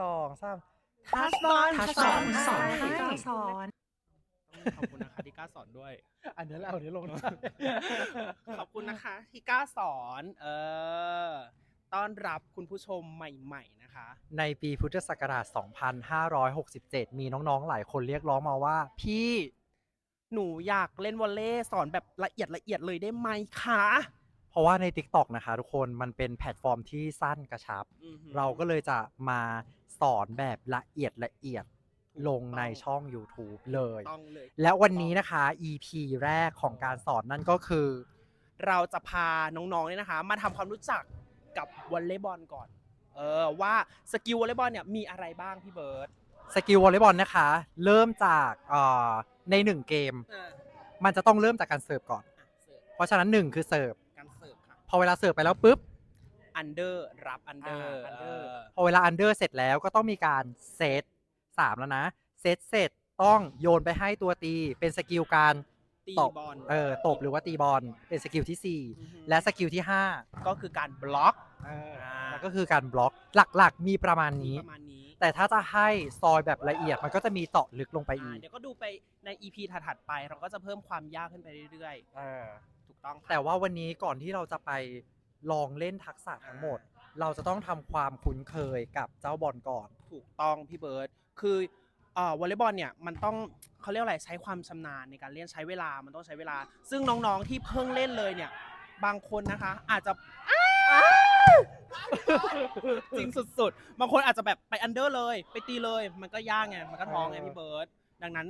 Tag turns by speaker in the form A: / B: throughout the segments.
A: สองสาม
B: ทัชบอล
C: ทัช
B: ส
C: ส
B: อ
C: อนน
B: ส
C: ส
B: อ
C: อนน
B: ให้
C: ให้
B: กา
C: การร
B: ส
C: ส
B: อ
C: อนน
B: ต้องขอบคุณนะคะที่กล้าสอนด้วย
A: อันนี้แล้วเอาเนี้ลงนะ
B: ขอบคุณนะคะที่กล้าสอน เออ ต้อนรับคุณผู้ชมใหม่ ๆ นะคะ
A: ในปีพุทธศักราช 2567 มีน้องๆ หลายคนเรียกร้องมาว่า พี่
B: หนูอยากเล่นวอลเลย์สอนแบบละเอียดละเอียดเลยได้ไหมคะ
A: เพราะว่าใน TikTok นะคะทุกคนมันเป็นแพลตฟอร์มที่สั้นกระชับ
B: อือหือ
A: เราก็เลยจะมา สอนแบบละเอียดละเอียด
B: ถูก
A: ลงใน
B: ต้อง
A: ช่อง YouTube เลย
B: ต้องเลย
A: และวันนี้นะคะ EP แรกของการสอนนั่นก็คือ
B: เราจะพาน้องๆเนี่ยนะคะ มาทำความรู้จักกับวอลเลย์บอลก่อน เออว่าสกิลวอลเลย์บอลเนี่ยมีอะไรบ้างพี่เบิร์ต
A: สกิลวอลเลย์บอลนะคะ เริ่มจากเอ่อในหนึ่งเกม
B: อ่า
A: มันจะต้องเริ่มจากการเสิร์ฟก่อน
B: อะเสิร์ฟ
A: เพราะฉะนั้นหนึ่งคือเสิร์ฟ
B: การเสิร์ฟค่ะ
A: พอเวลาเสิร์ฟไปแล้วปุ๊บ
B: อันเดอร์รับอันเดอร์
A: อ่า under พอเวลาอันเดอร์เสร็จแล้วก็ต้องมีการเซตสามแล้วนะเซตเสร็จต้องโยนไปให้ตัวตีเป็นสกิลการ
B: ตี
A: ตบบ
B: อล
A: เออตบหรือว่าตีบอลเป็นสกิลที่สี่
B: อือฮึ
A: และสกิลที่ห้า
B: ก็คือการบล็อก
A: เออ
B: อ่า
A: แล้วก็คือการบล็อกหลักๆ มีประมาณนี้
B: ประมาณนี้
A: แต่ถ้าจะให้ซอยแบบละเอียดมันก็จะมีเจาะลึกลงไปอี
B: อ่ากเดี๋ยวก็ดูไปใน EP ถัดๆไป เราก็จะเพิ่มความยากขึ้นไปเรื่อย
A: เออ
B: ๆถูกต้องค่ะ
A: แต่ว่าวันนี้ก่อนที่เราจะไป ลองเล่นทักษะทั้งหมด เราจะต้องทำความคุ้นเคยกับเจ้าบอลก่อน
B: ถูกต้องพี่เบิร์ตคือเอ่อวอลเลย์บอลเนี่ยมันต้องเขาเรียกว่าอะไรใช้ความชำนาญในการเล่นใช้เวลามันต้องใช้เวลา ซึ่งน้องๆที่เพิ่งเล่นเลยเนี่ยบางคนนะคะ อาจจะจริงสุดๆ บางคนอาจจะแบบไปอันเดอร์เลย ไปตีเลยมันก็ยากไงมันก็ท้องไง
A: เออ
B: พี่เบิร์ตดังนั้น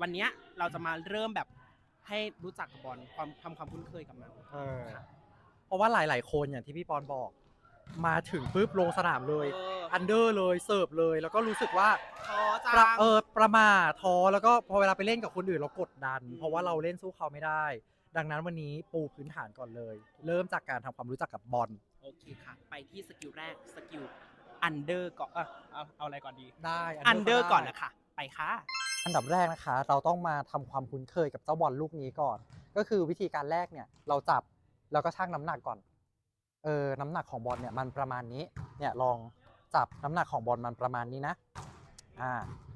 B: วันเนี้ยเราจะมาเริ่มแบบให้รู้จักกับบอลความทำความคุ้นเคยกับมัน
A: เออ เพราะว่าหลาย ๆ คนอย่างที่พี่ปอนบอก มาถึงปุ๊บลงสนามเลย
B: เออ
A: อันเดอร์เลยเสิร์ฟเลย แล้วก็รู้สึกว่า
B: ท้อจั
A: ประ
B: ง
A: เออประมาทท้อแล้วก็พอเวลาไปเล่นกับคนอื่นเรากดดัน
B: อืม
A: เพราะว่าเราเล่นสู้เขาไม่ได้ ดังนั้นวันนี้ปูพื้นฐานก่อนเลย เริ่มจากการทำความรู้จักกับบอล
B: โอเคค่ะ ไปที่สกิลแรกสกิลอันเดอร์ก่อนเอ่อเอาเอาอะไรก่อนดี
A: ได้
B: อันเดอร์
A: ได้
B: ก่อนนะคะไปค่ะ
A: อันดับแรกนะคะ เราต้องมาทำความคุ้นเคยกับเจ้าบอลลูกนี้ก่อน ก็คือวิธีการแรกเนี่ยเราจับ แล้วก็ชั่งน้ำหนักก่อน เออ น้ำหนักของบอลเนี่ยมันประมาณนี้ เนี่ยลองจับน้ำหนักของบอลมันประมาณนี้นะ อ่า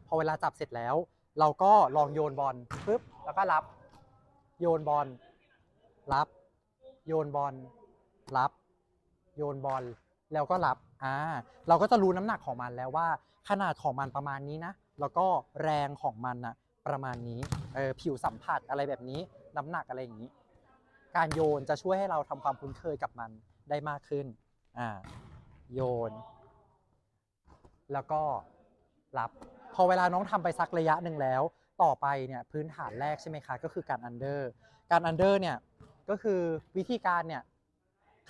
A: พอเวลาจับเสร็จแล้ว เราก็ลองโยนบอลปุ๊บ แล้วก็รับ โยนบอล รับ โยนบอล รับ โยนบอล แล้วก็รับ อ่า เราก็จะรู้น้ำหนักของมันแล้วว่า ขนาดของมันประมาณนี้นะ แล้วก็แรงของมันนะประมาณนี้ เออ ผิวสัมผัสอะไรแบบนี้ น้ำหนักอะไรอย่างนี้ การโยนจะช่วยให้เราทำความคุ้นเคยกับมันได้มากขึ้นอ่าโยน แล้วก็รับ พอเวลาน้องทำไปสักระยะหนึ่งแล้ว ต่อไปเนี่ยพื้นฐานแรกใช่ไหมคะ ก็คือการอันเดอร์การอันเดอร์เนี่ยก็คือวิธีการเนี่ย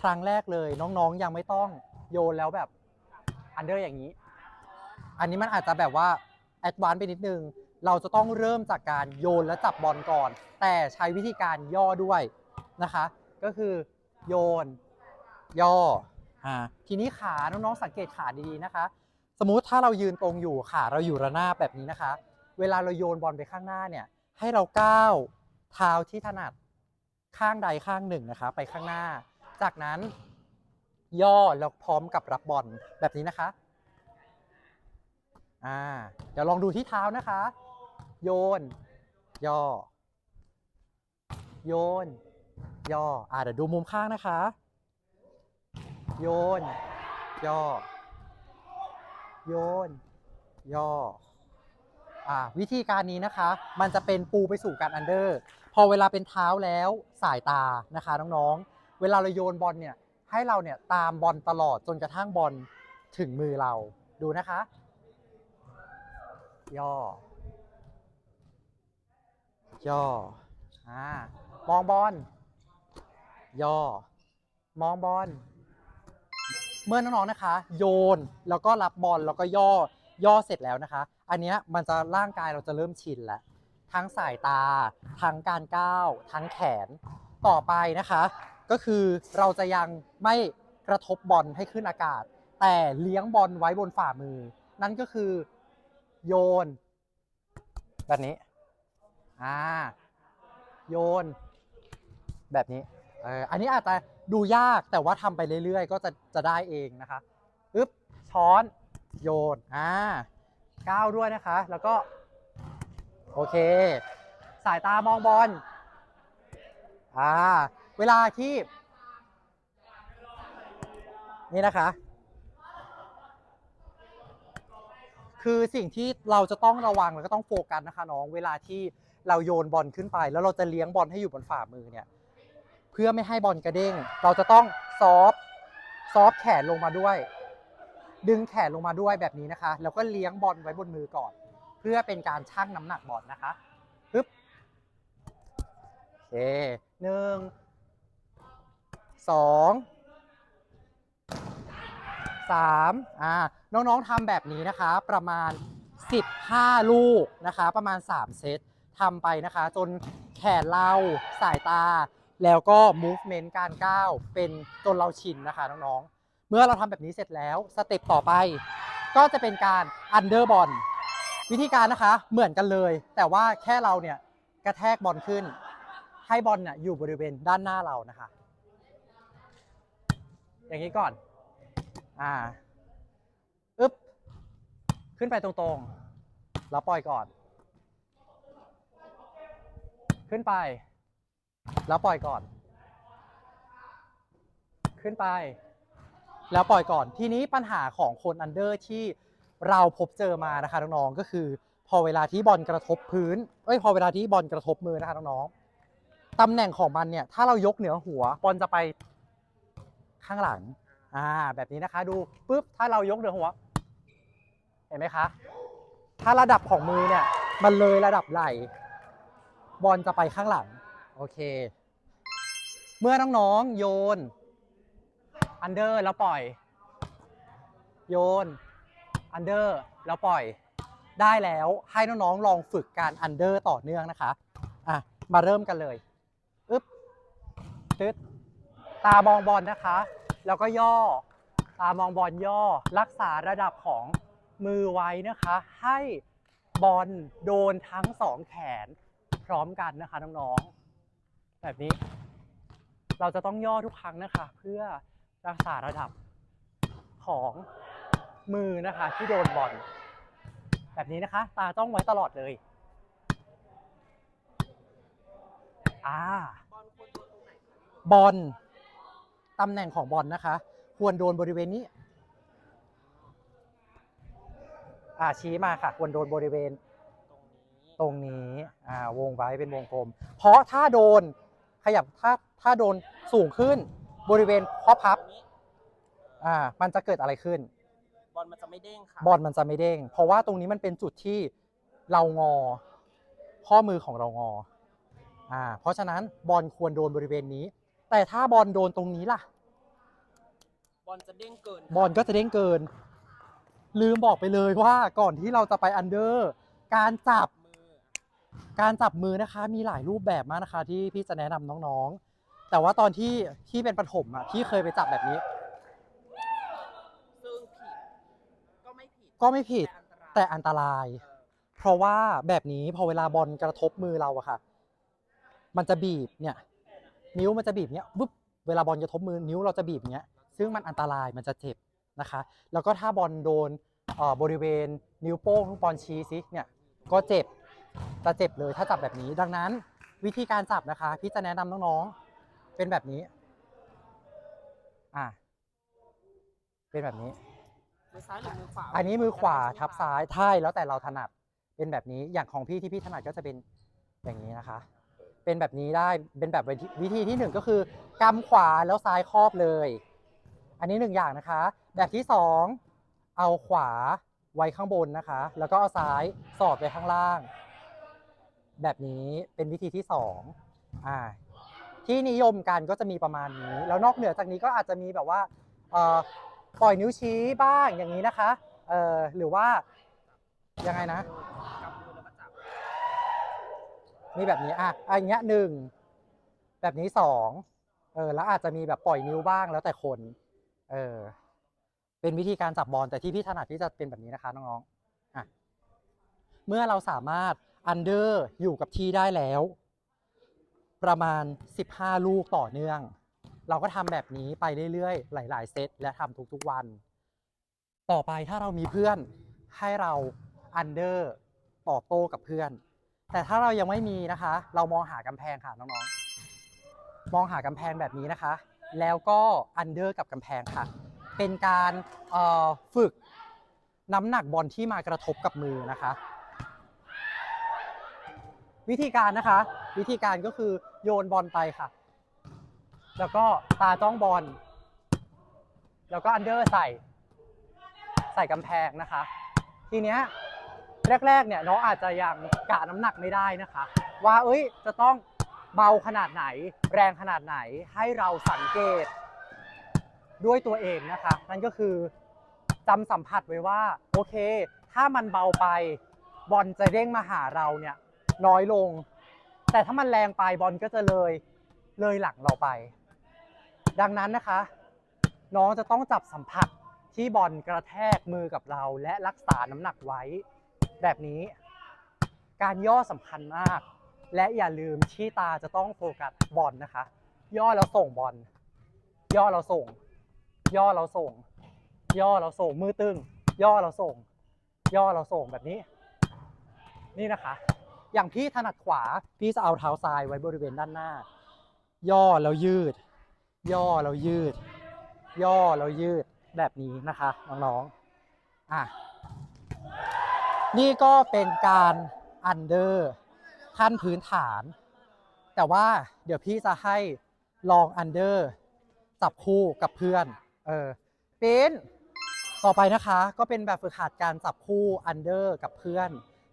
A: ครั้งแรกเลยน้องๆยังไม่ต้องโยนแล้วแบบอันเดอร์อย่างนี้ อันนี้มันอาจจะแบบว่าแอดวานซ์ไปนิดนึง เราจะต้องเริ่มจากการโยนและจับบอลก่อน แต่ใช้วิธีการย่อด้วย นะคะ ก็คือโยน ย่ออ่าทีนี้ขาน้องๆสังเกตขาดีๆนะคะ สมมุติถ้าเรายืนตรงอยู่ขาเราอยู่ระนาบแบบนี้นะคะ เวลาเราโยนบอลไปข้างหน้าเนี่ยให้เราก้าวเท้าที่ถนัดข้างใดข้างหนึ่งนะคะ ไปข้างหน้า จากนั้นย่อแล้วพร้อมกับรับบอลแบบนี้นะคะอ่าเดี๋ยวลองดูที่เท้านะคะ โยน ย่อ โยน ย่อ อ่าเดี๋ยวดูมุมข้างนะคะ โยน ย่อ โยน ย่อ อ่าวิธีการนี้นะคะ มันจะเป็นปูไปสู่การอันเดอร์ พอเวลาเป็นเท้าแล้วสายตานะคะน้องๆ เวลาเราโยนบอลเนี่ย ให้เราเนี่ยตามบอลตลอดจนกระทั่งบอลถึงมือเรา ดูนะคะ ย่อ ย่อ อ่ามองบอล ย่อ มองบอล เมื่อน้องๆนะคะ โยนแล้วก็รับบอลแล้วก็ย่อย่อเสร็จแล้วนะคะ อันเนี้ยมันจะร่างกายเราจะเริ่มชินแล้วทั้งสายตา ทั้งการก้าว ทั้งแขนต่อไปนะคะ ก็คือเราจะยังไม่กระทบบอลให้ขึ้นอากาศ แต่เลี้ยงบอลไว้บนฝ่ามือ นั่นก็คือโยน แบบนี้อ่าโยน แบบนี้ เอออันนี้อาจจะดูยากแต่ว่าทำไปเรื่อยๆ ก็จะจะได้เองนะคะอึ๊บช้อนโยนอ่าก้าวด้วยนะคะ แล้วก็ โอเค สายตามองบอลอ่าเวลาที่ นี่นะคะ คือสิ่งที่เราจะต้องระวังแล้วก็ต้องโฟกัสนะคะน้อง เวลาที่เราโยนบอลขึ้นไป แล้วเราจะเลี้ยงบอลให้อยู่บนฝ่ามือเนี่ย เพื่อไม่ให้บอลกระเด้ง เราจะต้องซอฟซอฟแขนลงมาด้วย ดึงแขนลงมาด้วยแบบนี้นะคะ แล้วก็เลี้ยงบอลไว้บนมือก่อน เพื่อเป็นการชั่งน้ำหนักบอลนะคะปึ๊บโอเคหนึ่งสองสามอ่าน้องๆทำแบบนี้นะคะ ประมาณ 15 ลูกนะคะ ประมาณ 3 เซตทำไปนะคะ จนแขนเราสายตา แล้วก็ movement การก้าวเป็นจนเราชินนะคะน้องๆ เมื่อเราทำแบบนี้เสร็จแล้วสเต็ปต่อไป ก็จะเป็นการ under ball วิธีการนะคะเหมือนกันเลย แต่ว่าแค่เราเนี่ยกระแทกบอลขึ้น ให้บอลเนี่ยอยู่บริเวณด้านหน้าเรานะคะ อย่างนี้ก่อน อ่าอึ๊บขึ้นไปตรงๆ แล้วปล่อยก่อน ขึ้นไป แล้วปล่อยก่อน ขึ้นไป แล้วปล่อยก่อน ทีนี้ปัญหาของคนอันเดอร์ที่เราพบเจอมานะคะน้องๆก็คือ พอเวลาที่บอลกระทบพื้นเอ้ยพอเวลาที่บอลกระทบมือนะคะน้องๆตำแหน่งของมันเนี่ยถ้าเรายกเหนือหัวบอลจะไปข้างหลังอ่าแบบนี้นะคะ ดูปุ๊บถ้าเรายกเหนือหัว เห็นไหมคะ ถ้าระดับของมือเนี่ยมันเลยระดับไหลบอลจะไปข้างหลัง โอเค เมื่อน้องๆโยน อันเดอร์แล้วปล่อย โยน อันเดอร์แล้วปล่อย ได้แล้วให้น้องๆลองฝึกการอันเดอร์ต่อเนื่องนะคะ อะ มาเริ่มกันเลย อึ๊บ ตึ๊ด ตามองบอลนะคะ แล้วก็ย่อ ตามองบอลย่อ รักษาระดับของมือไว้นะคะ ให้บอลโดนทั้งสองแขนพร้อมกันนะคะน้องๆ แบบนี้ เราจะต้องย่อทุกครั้งนะคะ เพื่อรักษาระดับของมือนะคะที่โดนบอลแบบนี้นะคะ ตาต้องไว้ตลอดเลยอ่า
B: บอลตำ
A: แหน่งของบอลนะคะ ควรโดนบริเวณนี้อ่าชี้มาค่ะ ควรโดนบริเวณ
B: ตรงนี้
A: ตรงนี้อ่าวงไว้เป็นวงกลม เพราะถ้าโดน ขยับถ้าถ้าโดนสูงขึ้นบริเวณข้อพับ
B: ตรงนี้
A: อ่า มันจะเกิดอะไรขึ้น
B: บอลมันจะไม่เด้งค่ะ
A: บอลมันจะไม่เด้ง เพราะว่าตรงนี้มันเป็นจุดที่เรางอ ข้อมือของเรางอ อ่า เพราะฉะนั้นบอลควรโดนบริเวณนี้ แต่ถ้าบอลโดนตรงนี้ล่ะ
B: บอลจะเด้งเกิน
A: บอลก็จะเด้งเกิน ลืมบอกไปเลยว่าก่อนที่เราจะไปอันเดอร์ การจับ
B: มือ
A: การจับมือนะคะมีหลายรูปแบบมากนะคะ ที่พี่จะแนะนำน้องๆ แต่ว่าตอนที่ที่เป็นประถมอะพี่เคยไปจับแบบนี้
B: ซึ่งผิดก็ไม่ผิด
A: ก็ไม่ผิด
B: แต่อันตราย
A: แต่อันตราย
B: เออ
A: เพราะว่าแบบนี้พอเวลาบอลกระทบมือเราอะค่ะ มันจะบีบเนี่ยนิ้วมันจะบีบเนี้ยปุ๊บเวลาบอลกระทบมือนิ้วเราจะบีบเนี้ยซึ่งมันอันตรายมันจะเจ็บนะคะ แล้วก็ถ้าบอลโดนเอ่อบริเวณนิ้วโป้งทุกบอลชี้ซิเนี่ยก็เจ็บ จะเจ็บเลยถ้าจับแบบนี้ ดังนั้นวิธีการจับนะคะ พี่จะแนะนำน้องๆ เป็นแบบนี้ อะ เป็นแบบนี้
B: มือซ้ายหรือมือขวา
A: อันนี้มือขวาทับ
B: ได้
A: ซ้ายใช่แล้วแต่เราถนัด เป็นแบบนี้ อย่างของพี่ที่พี่ถนัดก็จะเป็นอย่างนี้นะคะ เป็นแบบนี้ได้ เป็นแบบวิธีวิธีที่หนึ่งก็คือกำขวาแล้วซ้ายครอบเลย อันนี้หนึ่งอย่างนะคะ แบบที่สองเอาขวาไว้ข้างบนนะคะ แล้วก็เอาซ้ายสอดไปข้างล่าง แบบนี้เป็นวิธีที่สองอ่าที่นิยมกันก็จะมีประมาณนี้ แล้วนอกเหนือจากนี้ก็อาจจะมีแบบว่าปล่อยนิ้วชี้บ้างอย่างนี้นะคะเออหรือว่ายังไงนะมีแบบนี้อะอันเนี้ยหนึ่งแบบนี้สองเออแล้วอาจจะมีแบบปล่อยนิ้วบ้างแล้วแต่คนเออเป็นวิธีการจับบอลแต่ที่พี่ถนัดที่จะเป็นแบบนี้นะคะน้องๆอะเมื่อเราสามารถ อันเดอร์อยู่กับที่ได้แล้ว ประมาณ 15 ลูกต่อเนื่อง เราก็ทำแบบนี้ไปเรื่อยๆ หลาย ๆ เซตและทำทุกๆวัน ต่อไปถ้าเรามีเพื่อนให้เราอันเดอร์ตอบโต้กับเพื่อน แต่ถ้าเรายังไม่มีนะคะ เรามองหากำแพงค่ะน้องๆ มองหากำแพงแบบนี้นะคะ แล้วก็อันเดอร์กับกำแพงค่ะ เป็นการฝึกน้ำหนักบอลที่มากระทบกับมือนะคะ วิธีการนะคะ วิธีการก็คือโยนบอลไปค่ะ แล้วก็ตาจ้องบอล แล้วก็อันเดอร์ใส่ ใส่กำแพงนะคะ ทีเนี้ยแรกๆเนี่ยน้องอาจจะยังกะน้ำหนักไม่ได้นะคะ ว่าเอ้ยจะต้องเบาขนาดไหน แรงขนาดไหนให้เราสังเกต ด้วยตัวเองนะคะ นั่นก็คือจำสัมผัสไว้ว่า โอเค ถ้ามันเบาไปบอลจะเด้งมาหาเราเนี่ย น้อยลง แต่ถ้ามันแรงไปบอลก็จะเลยเลยหลังเราไป ดังนั้นนะคะ น้องจะต้องจับสัมผัสที่บอลกระแทกมือกับเรา และรักษาน้ำหนักไว้ แบบนี้ การย่อสำคัญมาก และอย่าลืมที่ตาจะต้องโฟกัสบอลนะคะ ย่อแล้วส่งบอลย่อเราส่ง ย่อเราส่ง ย่อเราส่งมือตึง ย่อเราส่ง ย่อเราส่งแบบนี้ นี่นะคะ อย่างพี่ถนัดขวา พี่จะเอาเท้าซ้ายไว้บริเวณด้านหน้า ย่อแล้วยืด ย่อแล้วยืด ย่อแล้วยืดแบบนี้นะคะน้องๆอะนี่ก็เป็นการอันเดอร์ขั้นพื้นฐาน แต่ว่าเดี๋ยวพี่จะให้ลองอันเดอร์จับคู่กับเพื่อน เออปินต่อไปนะคะก็เป็นแบบฝึกหัดการจับคู่อันเดอร์กับเพื่อน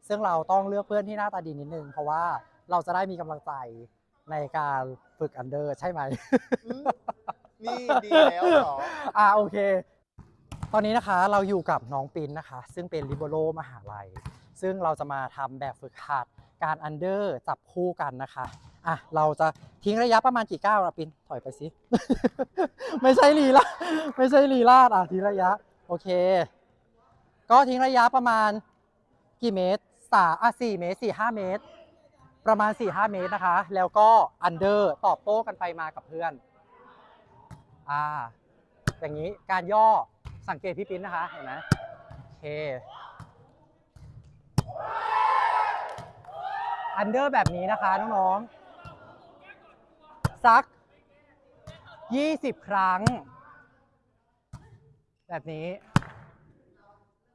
A: ซึ่งเราต้องเลือกเพื่อนที่หน้าตาดีนิดนึง เพราะว่าเราจะได้มีกำลังใจในการฝึกอันเดอร์ใช่ไหม
C: อืมนี่ดีแล้วเหรอ
A: อ่าโอเค ตอนนี้นะคะเราอยู่กับน้องปินนะคะ ซึ่งเป็นลิเบโรมหาลัย ซึ่งเราจะมาทำแบบฝึกหัดการอันเดอร์จับคู่กันนะคะ อะ เราจะทิ้งระยะประมาณกี่ก้าวล่ะปิน ถอยไปสิ ไม่ใช่ลีลาดไม่ใช่ลีลาดอะทิ้งระยะ โอเค ก็ทิ้งระยะประมาณกี่เมตร สาอะสี่เมตรสี่ห้าเมตร ประมาณ4ี่ห้าเมตรนะคะ แล้วก็อันเดอร์ตอบโต้กันไปมากับเพื่อนอ่าอย่างนี้การย่อสังเกตพี่ปิ้นนะคะเห็นไหมโอเคอันเดอร์แบบนี้นะคะน้องๆสัก 20 ครั้ง แบบนี้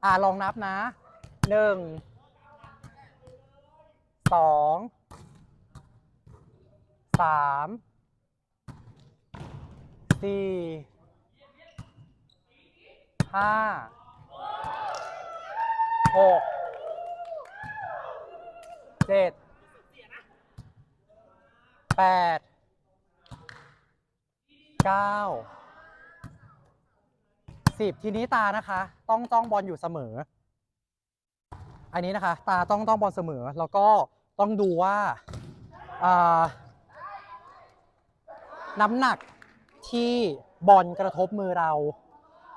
A: อ่าลองนับนะ 1 2 3สี่ห้าหกเจ็ดแปดเก้าสิบทีนี้ตานะคะ ต้องจ้องบอลอยู่เสมอ อันนี้นะคะ ตาต้องต้องบอลเสมอแล้วก็ ต้องดูว่าน้ำหนักที่บอลกระทบมือเรา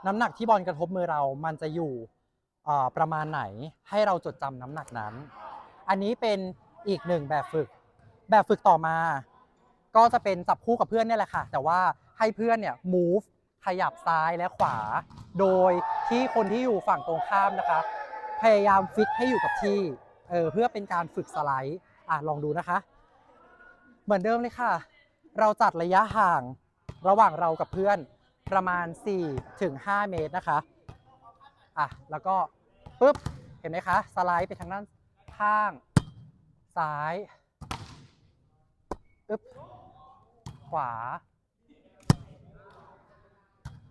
A: น้ำหนักที่บอลกระทบมือเรา มันจะอยู่ประมาณไหนให้เราจดจำน้ำหนักนั้น อันนี้เป็นอีกหนึ่งแบบฝึก แบบฝึกต่อมา ก็จะเป็นจับคู่กับเพื่อนนี่แหละค่ะ แต่ว่าให้เพื่อนเนี่ย move ขยับซ้ายและขวา โดยที่คนที่อยู่ฝั่งตรงข้ามนะคะ พยายามฟิกให้อยู่กับที่ เออเพื่อเป็นการฝึกสไลด์อะลองดูนะคะ เหมือนเดิมเลยค่ะ เราจัดระยะห่างระหว่างเรากับเพื่อนประมาณ4ถึง5เมตรนะคะอะแล้วก็ปุ๊บเห็นไหมคะ สไลด์ไปทางด้านข้าง ซ้ายอึ๊บขวา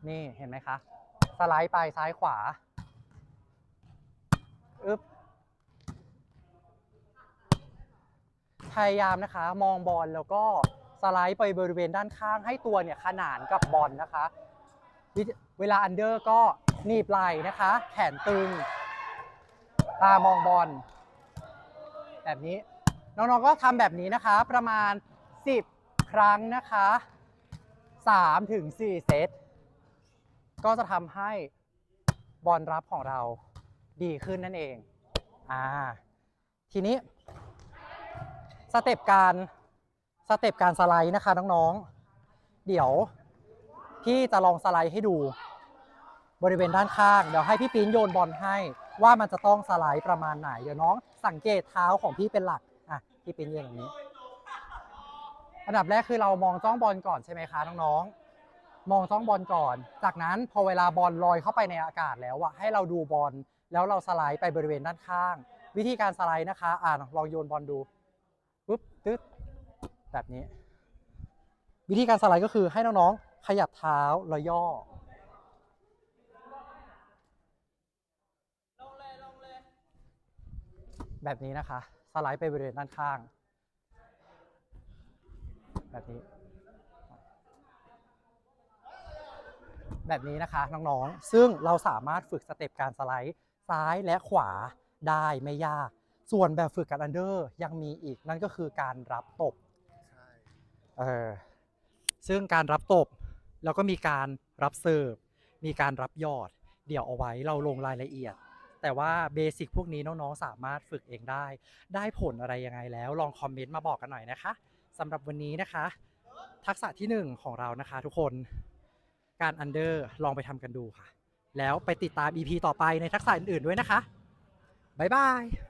A: นี่เห็นไหมคะ สไลด์ไปซ้ายขวาอึ๊บ พยายามนะคะ มองบอลแล้วก็สไลด์ไปบริเวณด้านข้างให้ตัวเนี่ยขนานกับบอลนะคะ เวลาอันเดอร์ก็หนีบไหล่นะคะ แขนตึง ตามองบอล แบบนี้ น้องๆก็ทำแบบนี้นะคะประมาณ 10 ครั้งนะคะ3ถึง4เซต ก็จะทำให้บอลรับของเราดีขึ้นนั่นเอง อ่า ทีนี้ สเต็ปการสเต็ปการสไลด์นะคะน้องๆ เดี๋ยวพี่จะลองสไลด์ให้ดู บริเวณด้านข้าง เดี๋ยวให้พี่ปีนโยนบอลให้ ว่ามันจะต้องสไลด์ประมาณไหน เดี๋ยวน้องสังเกตเท้าของพี่เป็นหลัก อะ พี่ปีนยืนอย่างนี้ อันดับแรกคือเรามองจ้องบอลก่อนใช่ไหมคะน้องๆ มองจ้องบอลก่อน จากนั้นพอเวลาบอลลอยเข้าไปในอากาศแล้วอะให้เราดูบอลแล้วเราสไลด์ไปบริเวณด้านข้าง วิธีการสไลด์นะคะ อ่าลองโยนบอลดู ปุ๊บตึ๊ดแบบนี้ วิธีการสไลด์ก็คือให้น้องๆ ขยับเท้าแล้วย่อแบบนี้นะคะ สไลด์ไปบริเวณด้านข้าง แบบนี้ แบบนี้นะคะน้องๆ ซึ่งเราสามารถฝึกสเต็ปการสไลด์ซ้ายและขวาได้ไม่ยาก ส่วนแบบฝึกการอันเดอร์ยังมีอีกนั่นก็คือการรับตบ
C: ใช่
A: เออซึ่งการรับตบแล้วก็มีการรับเสิร์ฟมีการรับยอด เดี๋ยวเอาไว้เราลงรายละเอียด แต่ว่าเบสิกพวกนี้น้องๆ สามารถฝึกเองได้ ได้ผลอะไรยังไงแล้วลองคอมเมนต์มาบอกกันหน่อยนะคะสำหรับวันนี้นะคะ ทักษะที่หนึ่งของเรานะคะ ทุกคนการอันเดอร์ลองไปทำกันดูค่ะ แล้วไปติดตาม EP ต่อไปในทักษะอื่นๆด้วยนะคะบ๊ายบาย